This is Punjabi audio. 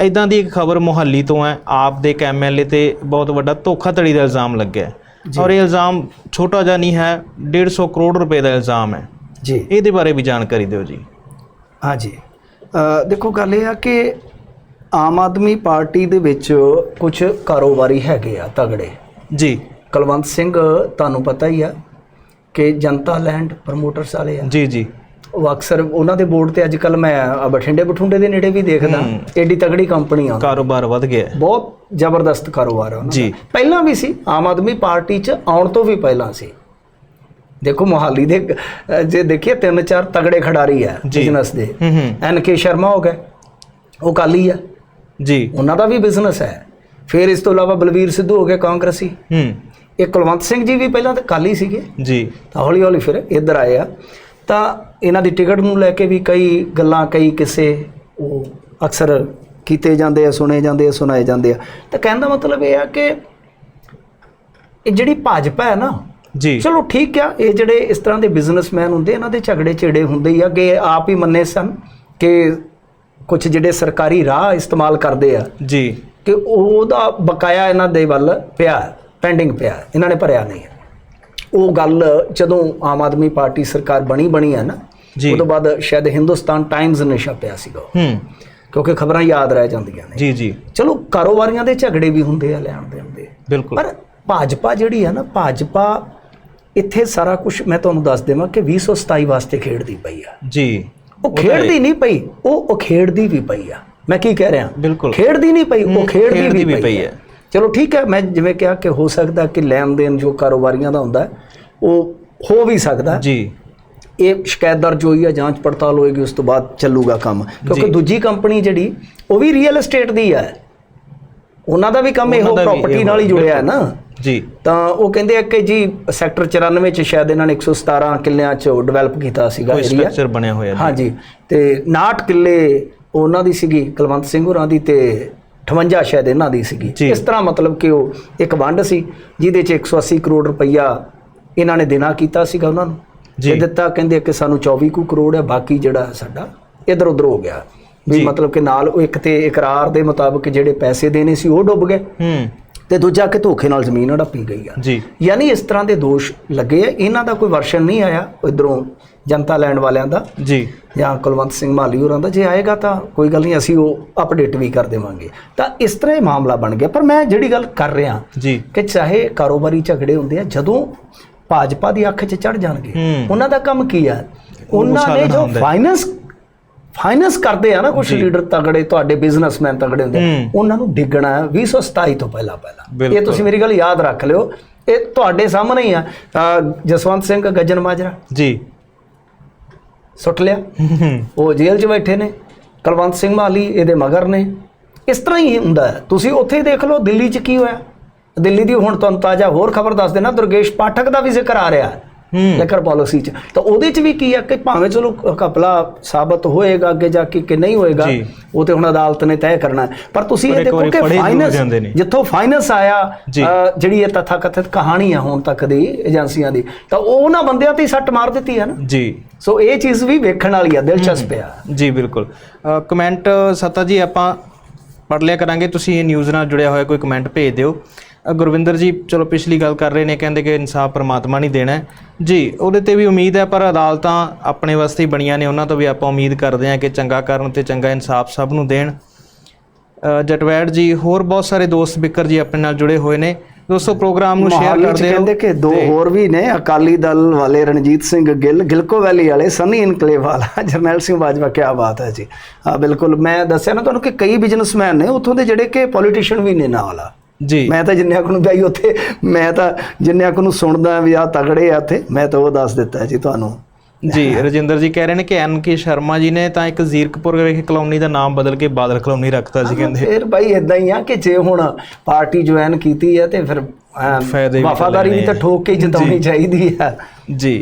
ਇਦਾਂ ਦੀ ਇੱਕ ਖਬਰ ਮੁਹੱਲੀ ਤੋਂ ਹੈ। ਆਪ ਦੇ ਇੱਕ ਐਮਐਲਏ ਤੇ ਬਹੁਤ ਵੱਡਾ ਧੋਖਾਧੜੀ ਦਾ ਇਲਜ਼ਾਮ ਲੱਗਿਆ ਹੈ। ਔਰ ਇਹ ਇਲਜ਼ਾਮ ਛੋਟਾ ਜਿਹਾ ਨਹੀਂ ਹੈ 150 ਕਰੋੜ ਰੁਪਏ ਦਾ ਇਲਜ਼ਾਮ ਹੈ। ਜੀ। ਇਹਦੇ ਬਾਰੇ ਵੀ ਜਾਣਕਾਰੀ ਦਿਓ ਜੀ। ਹਾਂਜੀ ਅ, ਦੇਖੋ ਗੱਲ ਇਹ ਆ ਕਿ ਆਮ ਆਦਮੀ ਪਾਰਟੀ ਦੇ ਵਿੱਚ ਕੁਝ ਕਾਰੋਬਾਰੀ ਹੈਗੇ ਆ ਤਗੜੇ। ਜੀ। ਕੁਲਵੰਤ ਸਿੰਘ ਤੁਹਾਨੂੰ ਪਤਾ ਹੀ ਆ ਕਿ ਜਨਤਾ ਲੈਂਡ ਪ੍ਰਮੋਟਰਸ ਵਾਲੇ ਆ। ਜੀ ਜੀ। ਉਹ ਅਕਸਰ ਉਹਨਾਂ ਦੇ ਬੋਰਡ ਤੇ ਅੱਜ ਕੱਲ ਮੈਂ ਬਠਿੰਡੇ ਬਠੁੰਡੇ ਦੇ ਨੇੜੇ ਵੀ ਦੇਖਦਾ। ਏਡੀ ਤਗੜੀ ਕੰਪਨੀ ਆ। ਕਾਰੋਬਾਰ ਵਧ ਗਿਆ। ਬਹੁਤ ਜ਼ਬਰਦਸਤ ਕਾਰੋਬਾਰ ਆ ਉਹਨਾਂ ਜੀ। ਪਹਿਲਾਂ ਵੀ ਸੀ ਆਮ ਆਦਮੀ ਪਾਰਟੀ 'ਚ ਆਉਣ ਤੋਂ ਵੀ ਪਹਿਲਾਂ ਸੀ। ਦੇਖੋ ਮੋਹਾਲੀ ਦੇ ਜੇ ਦੇਖੀਏ ਤਿੰਨ ਚਾਰ ਤਗੜੇ ਖਿਡਾਰੀ ਆ। ਬਿਜ਼ਨਸ ਦੇ। ਐਨ ਕੇ ਸ਼ਰਮਾ ਹੋ ਗਏ ਉਹ ਕਾਲੀ ਆ। ਜੀ। ਉਹਨਾਂ ਦਾ ਵੀ ਬਿਜ਼ਨਸ ਹੈ। ਫਿਰ ਇਸ ਤੋਂ ਇਲਾਵਾ ਬਲਵੀਰ ਸਿੱਧੂ ਹੋ ਗਏ ਕਾਂਗਰਸੀ। ਹੂੰ। ਇਹ ਕੁਲਵੰਤ ਸਿੰਘ ਜੀ ਵੀ ਪਹਿਲਾਂ ਤਾਂ ਕਾਲੀ ਸੀਗੇ। ਜੀ। ਤਾਂ ਹੌਲੀ ਹੌਲੀ ਫਿਰ ਇੱਧਰ ਆਏ ਆ। ਤਾਂ ਇਹਨਾਂ ਦੀ ਟਿਕਟ ਨੂੰ ਲੈ ਕੇ ਵੀ ਕਈ ਗੱਲਾਂ ਕਈ ਕਿਸੇ ਉਹ ਅਕਸਰ ਕੀਤੇ ਜਾਂਦੇ ਆ ਸੁਣੇ ਜਾਂਦੇ ਆ ਸੁਣਾਏ ਜਾਂਦੇ ਆ। ਤਾਂ ਕਹਿਣ ਦਾ ਮਤਲਬ ਇਹ ਆ ਕਿ ਇਹ ਜਿਹੜੀ ਭਾਜਪਾ ਹੈ ਨਾ ਜੀ। ਚਲੋ ਠੀਕ ਆ ਇਹ ਜਿਹੜੇ ਇਸ ਤਰ੍ਹਾਂ ਦੇ ਬਿਜ਼ਨਸਮੈਨ ਹੁੰਦੇ ਇਹਨਾਂ ਦੇ ਝਗੜੇ ਝੇੜੇ ਹੁੰਦੇ ਹੀ ਆ ਕਿ ਆਪ ਹੀ ਮੰਨੇ ਸਨ ਕਿ ਕੁਝ ਜਿਹੜੇ ਸਰਕਾਰੀ ਰਾਹ ਇਸਤੇਮਾਲ ਕਰਦੇ ਆ। ਜੀ। ਕਿ ਉਹਦਾ ਬਕਾਇਆ ਇਹਨਾਂ ਦੇ ਵੱਲ ਪਿਆ ਪੈਂਡਿੰਗ ਪਿਆ ਇਹਨਾਂ ਨੇ ਭਰਿਆ ਨਹੀਂ। ਉਹ ਗੱਲ ਜਦੋਂ ਆਮ ਆਦਮੀ ਪਾਰਟੀ ਸਰਕਾਰ ਬਣੀ ਬਣੀ ਹੈ ਨਾ ਜੀ। ਉਹ ਤੋਂ ਬਾਅਦ ਸ਼ਾਇਦ ਹਿੰਦੁਸਤਾਨ ਟਾਈਮਜ਼ ਨੇ ਛਾਪਿਆ ਸੀਗਾ ਹੂੰ। ਕਿਉਂਕਿ ਖਬਰਾਂ ਯਾਦ ਰਹਿ ਜਾਂਦੀਆਂ ਨੇ। ਜੀ ਜੀ। ਚਲੋ ਕਾਰੋਬਾਰੀਆਂ ਦੇ ਝਗੜੇ ਵੀ ਹੁੰਦੇ ਆ ਲੈਣ ਦੇ। ਬਿਲਕੁਲ। ਪਰ ਭਾਜਪਾ ਜਿਹੜੀ ਹੈ ਨਾ ਭਾਜਪਾ ਇੱਥੇ ਸਾਰਾ ਕੁਝ ਮੈਂ ਤੁਹਾਨੂੰ ਦੱਸ ਦੇਵਾਂ ਕਿ 2027 ਵਾਸਤੇ ਖੇਡਦੀ ਪਈ ਆ। ਜੀ। ਉਹ ਖੇਡਦੀ ਨਹੀਂ ਪਈ ਉਹ ਉਹ ਖੇਡਦੀ ਵੀ ਪਈ ਆ। ਮੈਂ ਕੀ ਕਹਿ ਰਿਹਾ? ਬਿਲਕੁਲ। ਖੇਡਦੀ ਨਹੀਂ ਪਈ ਉਹ ਖੇਡਦੀ ਵੀ ਪਈ। ਹੈ। ਚਲੋ ਠੀਕ ਹੈ ਮੈਂ ਜਿਵੇਂ ਕਿਹਾ ਕਿ ਹੋ ਸਕਦਾ ਕਿ ਲੈਣ ਦੇਣ ਜੋ ਕਾਰੋਬਾਰੀਆਂ ਦਾ ਹੁੰਦਾ ਹੈ, ਉਹ ਹੋ ਵੀ ਸਕਦਾ। ਜੀ। ਇਹ ਸ਼ਿਕਾਇਤ ਦਰਜ ਹੋਈ ਹੈ ਜਾਂਚ ਪੜਤਾਲ ਹੋਏਗੀ ਉਸ ਤੋਂ ਬਾਅਦ ਚੱਲੂਗਾ ਕੰਮ। ਕਿਉਂਕਿ ਦੂਜੀ ਕੰਪਨੀ ਜਿਹੜੀ ਉਹ ਵੀ ਰੀਅਲ ਏਸਟੇਟ ਦੀ ਹੈ ਉਹਨਾਂ ਦਾ ਵੀ ਕੰਮ ਇਹੋ ਪ੍ਰਾਪਰਟੀ ਨਾਲ ਹੀ ਜੁੜਿਆ ਹੈ ਨਾ। ਜੀ। ਤਾਂ ਉਹ ਕਹਿੰਦੇ ਆ ਕਿ ਜੀ ਸੈਕਟਰ 94 ਚ ਸ਼ਾਇਦ ਇਹਨਾਂ ਨੇ 117 ਕਿੱਲਿਆਂ ਚ ਡਿਵੈਲਪ ਕੀਤਾ ਸੀਗਾ ਕੋਈ ਏਰੀਆ ਸਟਰਕਚਰ ਬਣਿਆ ਹੋਇਆ ਜੀ। ਹਾਂਜੀ। ਤੇ 59 ਕਿੱਲੇ ਉਹਨਾਂ ਦੀ ਸੀਗੀ ਕੁਲਵੰਤ ਸਿੰਘ ਹੋਰਾਂ ਦੀ ਤੇ 58 ਸ਼ਾਇਦ ਇਹਨਾਂ ਦੀ ਸੀਗੀ। ਜੀ। ਇਸ ਤਰ੍ਹਾਂ ਮਤਲਬ ਕਿ ਉਹ ਇੱਕ ਵੰਡ ਸੀ ਜਿਹਦੇ ਚ 180 ਕਰੋੜ ਰੁਪਈਆ ਇਹਨਾਂ ਨੇ ਦੇਣਾ ਕੀਤਾ ਸੀਗਾ ਉਹਨਾਂ ਨੂੰ। ਜੀ। ਦਿੱਤਾ ਕਹਿੰਦੇ ਕਿ ਸਾਨੂੰ 24 ਕੁ ਕਰੋੜ ਹੈ ਬਾਕੀ ਜਿਹੜਾ ਸਾਡਾ ਇਧਰ ਉਧਰ ਹੋ ਗਿਆ। ਵੀ। ਮਤਲਬ ਕਿ ਨਾਲ ਉਹ ਇੱਕ ਤੇ ਇਕਰਾਰ ਦੇ ਮੁਤਾਬਕ ਜਿਹੜੇ ਪੈਸੇ ਦੇਣੇ ਸੀ ਉਹ ਡੁੱਬ ਗਏ। ਹੂੰ। ਤੇ ਦੂਜਾ ਕਿ ਧੋਖੇ ਨਾਲ ਜ਼ਮੀਨ ਹੜੱਪੀ ਗਈ ਆ। ਜੀ। ਯਾਨੀ ਇਸ ਤਰ੍ਹਾਂ ਦੇ ਦੋਸ਼ ਲੱਗੇ ਆ। ਇਹਨਾਂ ਦਾ ਕੋਈ ਵਰਸ਼ਨ ਨਹੀਂ ਆਇਆ ਇਧਰੋਂ ਜਨਤਾ ਲੈਣ ਵਾਲਿਆਂ ਦਾ। ਜੀ। ਜਾਂ ਕੁਲਵੰਤ ਸਿੰਘ ਮਾਲੀ ਹੋਰਾਂ ਦਾ। ਜੇ ਆਏਗਾ ਤਾਂ ਕੋਈ ਗੱਲ ਨਹੀਂ ਅਸੀਂ ਉਹ ਅਪਡੇਟ ਵੀ ਕਰ ਦੇਵਾਂਗੇ। ਤਾਂ ਇਸ ਤਰ੍ਹਾਂ ਇਹ ਮਾਮਲਾ ਬਣ ਗਿਆ। ਪਰ ਮੈਂ ਜਿਹੜੀ ਗੱਲ ਕਰ ਰਿਹਾ ਜੀ। ਕਿ ਚਾਹੇ ਕਾਰੋਬਾਰੀ ਝਗੜੇ ਹੁੰਦੇ ਆ ਜਦੋਂ ਭਾਜਪਾ ਦੀ ਅੱਖ 'ਚ ਚੜ ਜਾਣਗੇ। ਉਹਨਾਂ ਦਾ ਕੰਮ ਕੀ ਆ? ਉਹਨਾਂ ਨੇ ਜੋ। ਫਾਈਨੈਂਸ ਫਾਈਨੈਂਸ ਕਰਦੇ ਆ ਨਾ ਕੁਝ ਲੀਡਰ ਤਗੜੇ ਤੁਹਾਡੇ ਬਿਜ਼ਨਸਮੈਨ ਤਗੜੇ ਹੁੰਦੇ। ਉਹਨਾਂ ਨੂੰ ਡਿੱਗਣਾ ਹੈ 2027 ਤੋਂ ਪਹਿਲਾਂ ਪਹਿਲਾਂ। ਇਹ। ਤੁਸੀਂ ਮੇਰੀ ਗੱਲ ਯਾਦ ਰੱਖ ਲਿਓ। ਇਹ ਤੁਹਾਡੇ ਸਾਹਮਣੇ ਹੀ ਆ। ਜਸਵੰਤ ਸਿੰਘ ਗੱਜਨ ਮਾਜਰਾ। ਜੀ। ਸੁੱਟ ਲਿਆ। ਉਹ ਜੇਲ੍ਹ 'ਚ ਬੈਠੇ ਨੇ। ਕੁਲਵੰਤ ਸਿੰਘ ਮਾਲੀ ਇਹਦੇ ਮਗਰ ਨੇ। ਇਸ ਤਰ੍ਹਾਂ ਹੀ ਹੁੰਦਾ ਤੁਸੀਂ ਉੱਥੇ ਹੀ ਦੇਖ ਲਓ ਦਿੱਲੀ 'ਚ ਕੀ ਹੋਇਆ? ਦਿੱਲੀ ਦੀ ਹੁਣ ਤੁਹਾਨੂੰ ਤਾਜ਼ਾ ਹੋਰ ਖਬਰ ਦੱਸ ਦੇਣਾ ਦੁਰਗੇਸ਼ ਪਾਠਕ ਦਾ ਵੀ ਜ਼ਿਕਰ ਆ ਰਿਹਾ ਹੈ ਲਿਕਰ ਪਾਲਿਸੀ 'ਚ। ਤਾਂ ਉਹਦੇ 'ਚ ਵੀ ਕੀ ਹੈ ਕਿ ਭਾਵੇਂ ਚਲੋ ਕਪਲਾ ਸਾਬਤ ਹੋਏਗਾ ਅੱਗੇ ਜਾ ਕੇ ਕਿ ਨਹੀਂ ਹੋਏਗਾ। ਉਹ ਤੇ ਹੁਣ ਅਦਾਲਤ ਨੇ ਤੈਅ ਕਰਨਾ ਪਰ ਤੁਸੀਂ ਇਹ ਦੇਖੋ ਕਿ ਫਾਈਨੈਂਸ। ਜਿੱਥੋਂ ਫਾਈਨੈਂਸ ਆਇਆ ਜਿਹੜੀ ਇਹ ਤਥਾ ਕਥਿਤ ਕਹਾਣੀ ਆ ਹੁਣ ਤੱਕ ਦੀ ਏਜੰਸੀਆਂ ਦੀ ਤਾਂ ਉਹ ਉਹਨਾਂ ਬੰਦਿਆਂ ਤੇ ਸੱਟ ਮਾਰ ਦਿੱਤੀ ਹੈ ਨਾ। ਜੀ। ਸੋ ਇਹ ਚੀਜ਼ ਵੀ ਵੇਖਣ ਵਾਲੀ ਆ ਦਿਲਚਸਪ ਆ ਜੀ ਬਿਲਕੁਲ। ਕਮੈਂਟ ਸਤਾ ਜੀ ਆਪਾਂ ਪੜ੍ਹ ਲਿਆ ਕਰਾਂਗੇ। ਤੁਸੀਂ ਇਹ ਨਿਊਜ਼ ਨਾਲ ਜੁੜਿਆ ਹੋਇਆ ਕੋਈ ਕਮੈਂਟ ਭੇਜ ਦਿਓ। ਗੁਰਵਿੰਦਰ ਜੀ ਚਲੋ ਪਿਛਲੀ ਗੱਲ ਕਰ ਰਹੇ ਨੇ ਕਹਿੰਦੇ ਕਿ ਇਨਸਾਫ ਪਰਮਾਤਮਾ ਨਹੀਂ ਦੇਣਾ ਹੈ। ਜੀ ਉਹਦੇ ਤੇ ਵੀ ਉਮੀਦ ਹੈ ਪਰ ਅਦਾਲਤਾਂ ਆਪਣੇ ਵਾਸਤੇ ਹੀ ਬਣੀਆਂ ਨੇ ਉਹਨਾਂ ਤੋਂ ਵੀ ਆਪਾਂ ਉਮੀਦ ਕਰਦੇ ਹਾਂ ਕਿ ਚੰਗਾ ਕਰਨ ਤੇ ਚੰਗਾ ਇਨਸਾਫ ਸਭ ਨੂੰ ਦੇਣ। ਜਟਵੈੜ ਜੀ ਹੋਰ ਬਹੁਤ ਸਾਰੇ ਦੋਸਤ ਬਿੱਕਰ ਜੀ ਆਪਣੇ ਨਾਲ ਜੁੜੇ ਹੋਏ ਨੇ। ਦੋਸਤੋ ਪ੍ਰੋਗਰਾਮ ਨੂੰ ਸ਼ੇਅਰ ਚ ਕਰਦੇ ਕਹਿੰਦੇ ਕਿ ਦੋ ਹੋਰ ਵੀ ਨੇ ਅਕਾਲੀ ਦਲ ਵਾਲੇ ਰਣਜੀਤ ਸਿੰਘ ਗਿੱਲ ਗਿਲਕੋ ਵੈਲੀ ਵਾਲੇ ਸਨੀ ਇਨਕਲੇਵ ਵਾਲਾ ਜਰਨੈਲ ਸਿੰਘ ਬਾਜਵਾ ਕੀ ਬਾਤ ਹੈ ਜੀ। ਹਾਂ ਬਿਲਕੁਲ ਮੈਂ ਦੱਸਿਆ ਨਾ ਤੁਹਾਨੂੰ ਕਿ ਕਈ ਬਿਜ਼ਨਸਮੈਨ ਨੇ ਉੱਥੋਂ ਦੇ ਜਿਹੜੇ ਕਿ ਪੋਲੀਟੀਸ਼ੀਅਨ ਵੀ ਨੇ ਨਾਲ। ਆ ਜੀ। ਮੈਂ ਤਾਂ ਜਿੰਨਿਆਂ ਕੁ ਨੂੰ ਬਈ ਉੱਥੇ ਮੈਂ ਤਾਂ ਜਿੰਨਿਆਂ ਕੁ ਨੂੰ ਸੁਣਦਾ ਵੀ ਆ ਤਗੜੇ ਆ ਉੱਥੇ ਮੈਂ ਤਾਂ ਉਹ ਦੱਸ ਦਿੱਤਾ ਜੀ ਤੁਹਾਨੂੰ। ਜੀ ਰਜਿੰਦਰ ਜੀ ਕਹਿ ਰਹੇ ਨੇ ਕਿ ਐਨ ਕੇ ਸ਼ਰਮਾ ਜੀ ਨੇ ਤਾਂ ਇੱਕ ਜ਼ੀਰਕਪੁਰ ਵਿਖੇ ਕਲੋਨੀ ਦਾ ਨਾਮ ਬਦਲ ਕੇ ਬਾਦਲ ਕਲੋਨੀ ਰੱਖਤਾ ਸੀ ਕਹਿੰਦੇ। ਫਿਰ ਭਾਈ ਇਦਾਂ ਹੀ ਆ ਕਿ ਜੇ ਹੁਣ ਪਾਰਟੀ ਜੁਆਇਨ ਕੀਤੀ ਹੈ ਤੇ ਫਿਰ ਵਫਾਦਾਰੀ ਵੀ ਤਾਂ। ਠੋਕ ਕੇ ਜਿਤਾਉਣੀ ਚਾਹੀਦੀ ਆ ਜੀ।